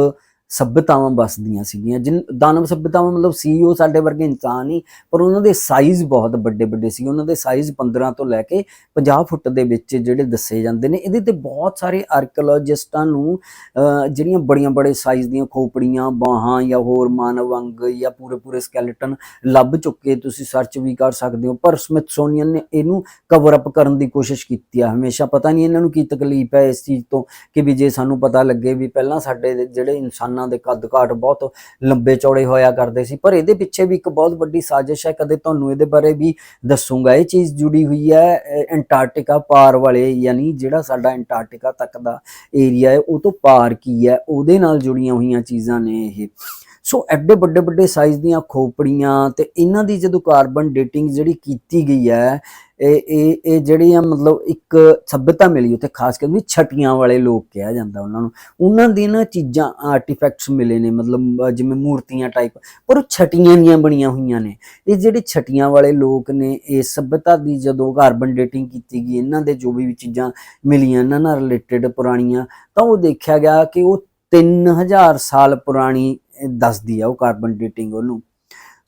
ਸਭਿਅਤਾਵਾਂ ਵਸਦੀਆਂ ਸੀਗੀਆਂ। ਜਿਨ, ਦਾਨਵ ਸਭਿਅਤਾਵਾਂ ਮਤਲਬ ਸੀਓ ਸਾਡੇ ਵਰਗੇ ਇਨਸਾਨ ਹੀ, ਪਰ ਉਹਨਾਂ ਦੇ ਸਾਈਜ਼ ਬਹੁਤ ਵੱਡੇ ਵੱਡੇ ਸੀ। ਉਹਨਾਂ ਦੇ ਸਾਈਜ਼ 15 ਤੋਂ ਲੈ ਕੇ 50 ਫੁੱਟ ਦੇ ਵਿੱਚ ਜਿਹੜੇ ਦੱਸੇ ਜਾਂਦੇ ਨੇ, ਇਹਦੇ ਤੇ ਬਹੁਤ ਸਾਰੇ ਆਰਕੀਓਲੋਜਿਸਟਾਂ ਨੂੰ ਜਿਹੜੀਆਂ ਬੜੀਆਂ ਬੜੇ ਸਾਈਜ਼ ਦੀਆਂ ਖੋਪੜੀਆਂ, ਬਾਹਾਂ ਜਾਂ ਹੋਰ ਮਾਨਵ ਅੰਗ ਜਾਂ ਪੂਰੇ ਪੂਰੇ ਸਕੈਲੇਟਨ ਲੱਭ ਚੁੱਕੇ ਤੁਸੀਂ ਸਰਚ ਵੀ ਕਰ ਸਕਦੇ ਹੋ। ਪਰ ਸਮਿਥਸੋਨੀਅਨ ਨੇ ਇਹਨੂੰ ਕਵਰ ਅਪ ਕਰਨ ਦੀ ਕੋਸ਼ਿਸ਼ ਕੀਤੀ ਆ ਹਮੇਸ਼ਾ। ਪਤਾ ਨਹੀਂ ਇਹਨਾਂ ਨੂੰ ਕੀ ਤਕਲੀਫ ਹੈ ਇਸ ਚੀਜ਼ ਤੋਂ ਕਿ ਵੀ ਜੇ ਸਾਨੂੰ ਪਤਾ ਲੱਗੇ ਵੀ ਪਹਿਲਾਂ ਸਾਡੇ ਜਿਹੜੇ ਇਨਸਾਨ ਦੇ ਕੱਦ ਕਾਠ ਬਹੁਤ ਲੰਬੇ ਚੌੜੇ ਹੋਇਆ ਕਰਦੇ ਸੀ। ਪਰ ਇਹਦੇ ਪਿੱਛੇ ਵੀ ਇੱਕ ਬਹੁਤ ਵੱਡੀ ਸਾਜ਼ਿਸ਼ ਹੈ। ਕਦੇ ਤੁਹਾਨੂੰ ਇਹਦੇ ਬਾਰੇ ਵੀ ਦੱਸੂਗਾ। ਇਹ ਚੀਜ਼ ਜੁੜੀ ਹੋਈ ਹੈ ਅਹ, ਪਾਰ ਵਾਲੇ ਯਾਨੀ ਜਿਹੜਾ ਸਾਡਾ ਅੰਟਾਰਕਟਿਕਾ ਤੱਕ ਦਾ ਏਰੀਆ ਹੈ ਉਹ ਤੋਂ ਪਾਰ ਕੀ ਹੈ? ਉਹਦੇ ਨਾਲ ਜੁੜੀਆਂ ਹੋਈਆਂ ਚੀਜ਼ਾਂ ਨੇ ਇਹ। ਸੋ ਐਡੇ ਵੱਡੇ ਵੱਡੇ ਸਾਈਜ਼ ਦੀਆਂ ਖੋਪੜੀਆਂ ਤੇ ਇਹਨਾਂ ਦੀ ਜਦੋਂ ਕਾਰਬਨ ਡੇਟਿੰਗ ਜਿਹੜੀ ਕੀਤੀ ਗਈ ਹੈ ਇਹ ਇਹ ਇਹ ਜਿਹੜੀ ਆ ਮਤਲਬ ਇੱਕ ਸਭਿਅਤਾ ਮਿਲੀ ਉੱਥੇ, ਖਾਸ ਕਰਕੇ ਵੀ ਛਟੀਆਂ ਵਾਲੇ ਲੋਕ ਕਿਹਾ ਜਾਂਦਾ ਉਹਨਾਂ ਨੂੰ। ਉਹਨਾਂ ਦੀ ਨਾ ਚੀਜ਼ਾਂ ਆਰਟੀਫੈਕਟਸ ਮਿਲੇ ਨੇ, ਮਤਲਬ ਜਿਵੇਂ ਮੂਰਤੀਆਂ ਟਾਈਪ ਪਰ ਉਹ ਛਟੀਆਂ ਦੀਆਂ ਬਣੀਆਂ ਹੋਈਆਂ ਨੇ। ਇਹ ਜਿਹੜੇ ਛਟੀਆਂ ਵਾਲੇ ਲੋਕ ਨੇ, ਇਹ ਸਭਿਅਤਾ ਦੀ ਜਦੋਂ ਕਾਰਬਨ ਡੇਟਿੰਗ ਕੀਤੀ ਗਈ, ਇਹਨਾਂ ਦੇ ਜੋ ਵੀ ਚੀਜ਼ਾਂ ਮਿਲੀਆਂ, ਇਹਨਾਂ ਨਾਲ ਰਿਲੇਟਡ ਪੁਰਾਣੀਆਂ, ਤਾਂ ਉਹ ਦੇਖਿਆ ਗਿਆ ਕਿ ਉਹ 3000 ਸਾਲ ਪੁਰਾਣੀ ਦੱਸਦੀ ਆ ਉਹ ਕਾਰਬਨ ਡੇਟਿੰਗ ਉਹਨੂੰ।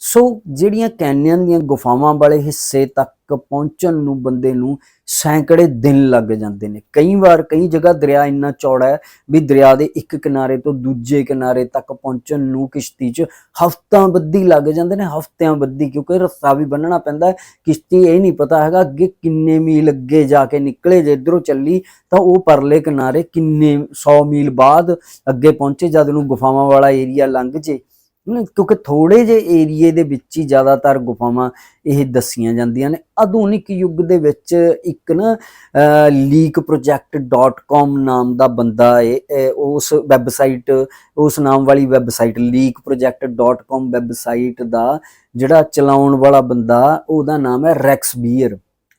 ਸੋ ਜਿਹੜੀਆਂ ਕੈਨੀਅਨ ਦੀਆਂ ਗੁਫਾਵਾਂ ਵਾਲੇ ਹਿੱਸੇ ਤੱਕ ਪਹੁੰਚਣ ਨੂੰ ਬੰਦੇ ਨੂੰ ਸੈਂਕੜੇ ਦਿਨ ਲੱਗ ਜਾਂਦੇ ਨੇ। ਕਈ ਵਾਰ ਕਈ ਜਗ੍ਹਾ ਦਰਿਆ ਇੰਨਾ ਚੌੜਾ ਹੈ ਵੀ ਦਰਿਆ ਦੇ ਇੱਕ ਕਿਨਾਰੇ ਤੋਂ ਦੂਜੇ ਕਿਨਾਰੇ ਤੱਕ ਪਹੁੰਚਣ ਨੂੰ ਕਿਸ਼ਤੀ 'ਚ ਹਫ਼ਤਾਂ ਬੱਧੀ ਲੱਗ ਜਾਂਦੇ ਨੇ, ਹਫ਼ਤਿਆਂ ਬੱਧੀ, ਕਿਉਂਕਿ ਰਸਤਾ ਵੀ ਬੰਨਣਾ ਪੈਂਦਾ ਕਿਸ਼ਤੀ ਇਹ ਨਹੀਂ ਪਤਾ ਹੈਗਾ ਅੱਗੇ ਕਿੰਨੇ ਮੀਲ ਅੱਗੇ ਜਾ ਕੇ ਨਿਕਲੇ, ਜੇ ਇਧਰੋਂ ਚੱਲੀ ਤਾਂ ਉਹ ਪਰਲੇ ਕਿਨਾਰੇ ਕਿੰਨੇ 100 ਮੀਲ ਬਾਅਦ ਅੱਗੇ ਪਹੁੰਚੇ, ਜਦ ਨੂੰ ਗੁਫਾਵਾਂ ਵਾਲਾ ਏਰੀਆ ਲੰਘ ਜੇ। ਹਮ, ਕਿਉਂਕਿ ਥੋੜੇ ਜੇ ਏਰੀਏ ਦੇ ਵਿੱਚ ਹੀ ਜ਼ਿਆਦਾਤਰ ਗੁਫਾਵਾਂ ਇਹ ਦੱਸੀਆਂ ਜਾਂਦੀਆਂ ਨੇ। ਆਧੁਨਿਕ ਯੁੱਗ ਦੇ ਵਿੱਚ ਇੱਕ ਨਾ leakproject.com ਨਾਮ ਦਾ ਬੰਦਾ ਏ ਉਸ ਵੈਬਸਾਈਟ ਉਸ ਨਾਮ ਵਾਲੀ ਵੈਬਸਾਈਟ leakproject.com ਵੈਬਸਾਈਟ ਦਾ ਜਿਹੜਾ ਚਲਾਉਣ ਵਾਲਾ ਬੰਦਾ ਉਹਦਾ ਨਾਮ ਹੈ ਰੈਕਸ ਬੀਅਰ।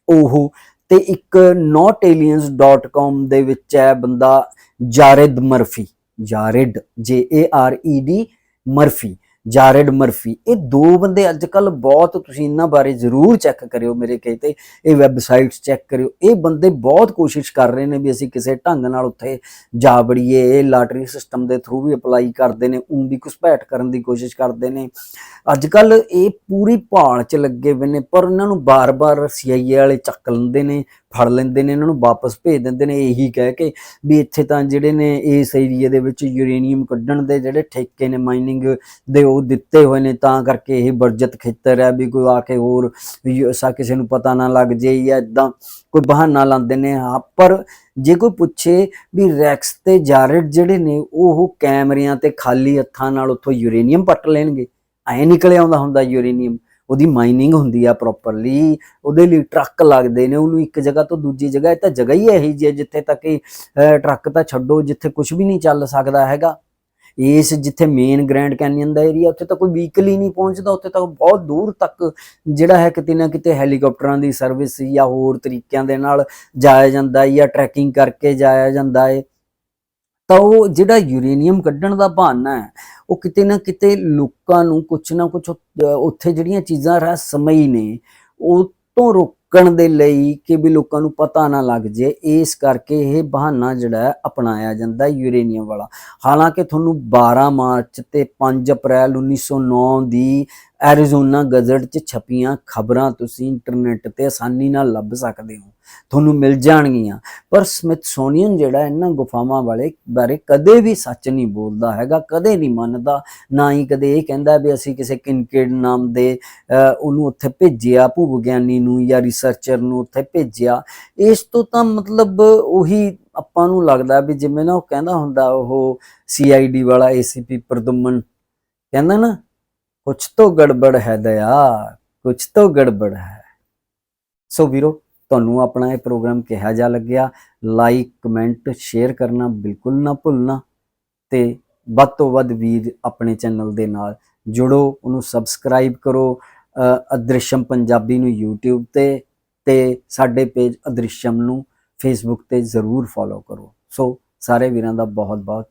ਉਹ ਤੇ ਇੱਕ notaliens.com ਦੇ ਵਿੱਚ ਹੈ ਬੰਦਾ Jared Murphy. Jared J A R E D Murphy, Jared Murphy, ਇਹ ਦੋ ਬੰਦੇ ਅੱਜ ਕੱਲ ਬਹੁਤ ਤੁਸੀਂ ਇਹਨਾਂ ਬਾਰੇ ਜ਼ਰੂਰ ਚੈੱਕ ਕਰਿਓ ਮੇਰੇ ਕਹੇ ਤੇ, ਇਹ ਵੈਬਸਾਈਟਸ ਚੈੱਕ ਕਰਿਓ, ਇਹ ਬੰਦੇ ਬਹੁਤ ਕੋਸ਼ਿਸ਼ ਕਰ ਰਹੇ ਨੇ ਵੀ ਅਸੀਂ ਕਿਸੇ ਢੰਗ ਨਾਲ ਉੱਥੇ ਜਾ ਬੜੀਏ ਇਹ ਲਾਟਰੀ ਸਿਸਟਮ ਦੇ ਥਰੂ ਵੀ ਅਪਲਾਈ ਕਰਦੇ ਨੇ ਉਂ ਵੀ ਘੁਸਪੈਠ ਕਰਨ ਦੀ ਕੋਸ਼ਿਸ਼ ਕਰਦੇ ਨੇ। ਅੱਜ ਕੱਲ ਇਹ ਪੂਰੀ ਭਾਲ 'ਚ ਲੱਗੇ ਹੋਏ ਨੇ, ਪਰ ਉਹਨਾਂ ਨੂੰ ਬਾਰ-ਬਾਰ ਸੀਆਈਏ ਵਾਲੇ ਚੱਕ ਲੈਂਦੇ ਨੇ ਫੜ ਲੈਂਦੇ ਨੇ, ਇਹਨਾਂ ਨੂੰ ਵਾਪਸ ਭੇਜ ਦਿੰਦੇ ਨੇ, ਇਹੀ ਕਹਿ ਕੇ ਵੀ ਇੱਥੇ ਤਾਂ ਜਿਹੜੇ ਨੇ ਇਸ ਏਰੀਏ ਦੇ ਵਿੱਚ ਯੂਰੇਨੀਅਮ ਕੱਢਣ ਦੇ ਜਿਹੜੇ ਠੇਕੇ ਨੇ ਮਾਈਨਿੰਗ ਦੇ ਉਹ ਦਿੱਤੇ ਹੋਏ ਨੇ, ਤਾਂ ਕਰਕੇ ਇਹ ਬਰਜਤ ਖੇਤਰ ਹੈ ਵੀ ਕੋਈ ਆ ਕੇ ਹੋਰ ਯ- ਸਾ ਕਿਸੇ ਨੂੰ ਪਤਾ ਨਾ ਲੱਗ ਜੇ ਜਾਂ ਇਦਾਂ ਕੋਈ ਬਹਾਨਾ ਲਾਉਂਦੇ ਨੇ, ਹਾਂ, ਪਰ ਜੇ ਕੋਈ ਪੁੱਛੇ ਵੀ ਰੈਕਸ ਤੇ ਜਾਰਡ ਜਿਹੜੇ ਨੇ, ਉਹ ਕੈਮਰਿਆਂ ਤੇ ਖਾਲੀ ਹੱਥਾਂ ਨਾਲ ਉੱਥੋਂ ਯੂਰੇਨੀਅਮ ਪੱਟ ਲੈਣਗੇ। ਐ ਨਿਕਲ ਆਉਂਦਾ ਹੁੰਦਾ ਯੂਰੇਨੀਅਮ ਉਹਦੀ ਮਾਈਨਿੰਗ ਹੁੰਦੀ ਆ ਪ੍ਰੋਪਰਲੀ ਉਹਦੇ ਲਈ ਟਰੱਕ ਲੱਗਦੇ ਨੇ, ਉਹਨੂੰ ਇੱਕ ਜਗ੍ਹਾ ਤੋਂ ਦੂਜੀ ਜਗ੍ਹਾ, ਇਹ ਤਾਂ ਜਗ੍ਹਾ ਹੀ ਇਹੀ ਜਿਹੀ ਹੈ ਜਿੱਥੇ ਤੱਕ ਇਹ ਟਰੱਕ ਤਾਂ ਛੱਡੋ, ਜਿੱਥੇ ਕੁਝ ਵੀ ਨਹੀਂ ਚੱਲ ਸਕਦਾ ਹੈਗਾ। ਇਸ ਜਿੱਥੇ ਮੇਨ ਗ੍ਰੈਂਡ ਕੈਨੀਅਨ ਦਾ ਏਰੀਆ ਉੱਥੇ ਤਾਂ ਕੋਈ ਵਹੀਕਲ ਹੀ ਨਹੀਂ ਪਹੁੰਚਦਾ, ਉੱਥੇ ਤਾਂ ਬਹੁਤ ਦੂਰ ਤੱਕ ਜਿਹੜਾ ਹੈ ਕਿਤੇ ਨਾ ਕਿਤੇ ਹੈਲੀਕਾਪਟਰਾਂ ਦੀ ਸਰਵਿਸ ਜਾਂ ਹੋਰ ਤਰੀਕਿਆਂ ਦੇ ਨਾਲ ਜਾਇਆ ਜਾਂਦਾ ਹੈ ਜਾਂ ਟਰੈਕਿੰਗ ਕਰਕੇ ਜਾਇਆ ਜਾਂਦਾ ਹੈ ਤਾਂ ਉਹ ਜਿਹੜਾ ਯੂਰੇਨੀਅਮ ਕੱਢਣ ਦਾ ਬਹਾਨਾ ਹੈ, ਉਹ ਕਿਤੇ ਨਾ ਕਿਤੇ ਲੋਕਾਂ ਨੂੰ ਕੁਛ ਨਾ ਕੁਛ ਉੱਥੇ ਜਿਹੜੀਆਂ ਚੀਜ਼ਾਂ ਰਹੱਸਮਈ ਨੇ, ਉਹ ਤੋਂ ਰੋਕਣ ਦੇ ਲਈ ਕਿ ਵੀ ਲੋਕਾਂ ਨੂੰ ਪਤਾ ਨਾ ਲੱਗ ਜੇ, ਇਸ ਕਰਕੇ ਇਹ ਬਹਾਨਾ ਜਿਹੜਾ ਹੈ ਅਪਣਾਇਆ ਜਾਂਦਾ ਯੂਰੇਨੀਅਮ ਵਾਲਾ। ਹਾਲਾਂਕਿ ਤੁਹਾਨੂੰ 12 ਮਾਰਚ ਤੇ 5 ਅਪ੍ਰੈਲ 1909 ਦੀ ਐਰੀਜ਼ੋਨਾ ਗਜ਼ਟ 'ਚ ਛਪੀਆਂ ਖਬਰਾਂ ਤੁਸੀਂ ਇੰਟਰਨੈਟ ਤੇ ਆਸਾਨੀ ਨਾਲ ਲੱਭ ਸਕਦੇ ਹੋ। ਤੁਹਾਨੂੰ ਮਿਲ ਜਾਣਗੀਆਂ। ਪਰ ਸਮਿਥਸੋਨੀਅਨ ਜਿਹੜਾ ਇਹਨਾਂ ਗੁਫਾਵਾਂ ਵਾਲੇ ਬਾਰੇ ਕਦੇ ਵੀ ਸੱਚ ਨਹੀਂ ਬੋਲਦਾ ਹੈਗਾ, ਕਦੇ ਨਹੀਂ ਮੰਨਦਾ, ਨਾ ਹੀ ਕਦੇ ਇਹ ਕਹਿੰਦਾ ਵੀ ਅਸੀਂ ਕਿਸੇ ਕਿਨਕੇਡ ਨਾਮ ਦੇ ਉਹਨੂੰ ਉੱਥੇ ਭੇਜਿਆ ਭੂ ਵਿਗਿਆਨੀ ਨੂੰ ਜਾਂ ਰਿਸਰਚਰ ਨੂੰ ਉੱਥੇ ਭੇਜਿਆ। ਇਸ ਤੋਂ ਤਾਂ ਮਤਲਬ ਉਹੀ ਆਪਾਂ ਨੂੰ ਲੱਗਦਾ ਵੀ ਜਿਵੇਂ ਨਾ ਉਹ ਕਹਿੰਦਾ ਹੁੰਦਾ, ਉਹ ਸੀਆਈਡੀ ਵਾਲਾ ਏਸੀਪੀ ਪ੍ਰਦਮਨ। ਕਹਿੰਦਾ ਨਾ ਕੁਛ ਤੋਂ ਗੜਬੜ ਹੈ ਦਇਆ ਕੁਛ ਤੋਂ ਗੜਬੜ ਹੈ। ਸੋ ਵੀਰੋ ਤੁਹਾਨੂੰ ਆਪਣਾ ਇਹ ਪ੍ਰੋਗਰਾਮ ਕਿਹਾ ਜਾ ਲੱਗਿਆ। ਲਾਈਕ ਕਮੈਂਟ ਸ਼ੇਅਰ ਕਰਨਾ ਬਿਲਕੁਲ ਨਾ ਭੁੱਲਣਾ ਤੇ ਵੱਧ ਤੋਂ ਵੱਧ ਵੀਰ ਆਪਣੇ ਚੈਨਲ ਦੇ ਨਾਲ ਜੁੜੋ ਉਹਨੂੰ ਸਬਸਕ੍ਰਾਈਬ ਕਰੋ ਅ, ਅਦ੍ਰਿਸ਼ਮ ਪੰਜਾਬੀ ਨੂੰ YouTube ਤੇ ਤੇ ਸਾਡੇ ਪੇਜ ਅਦ੍ਰਿਸ਼ਮ ਨੂੰ Facebook ਤੇ ਜ਼ਰੂਰ ਫੋਲੋ ਕਰੋ। ਸੋ ਸਾਰੇ ਵੀਰਾਂ ਦਾ ਬਹੁਤ ਬਹੁਤ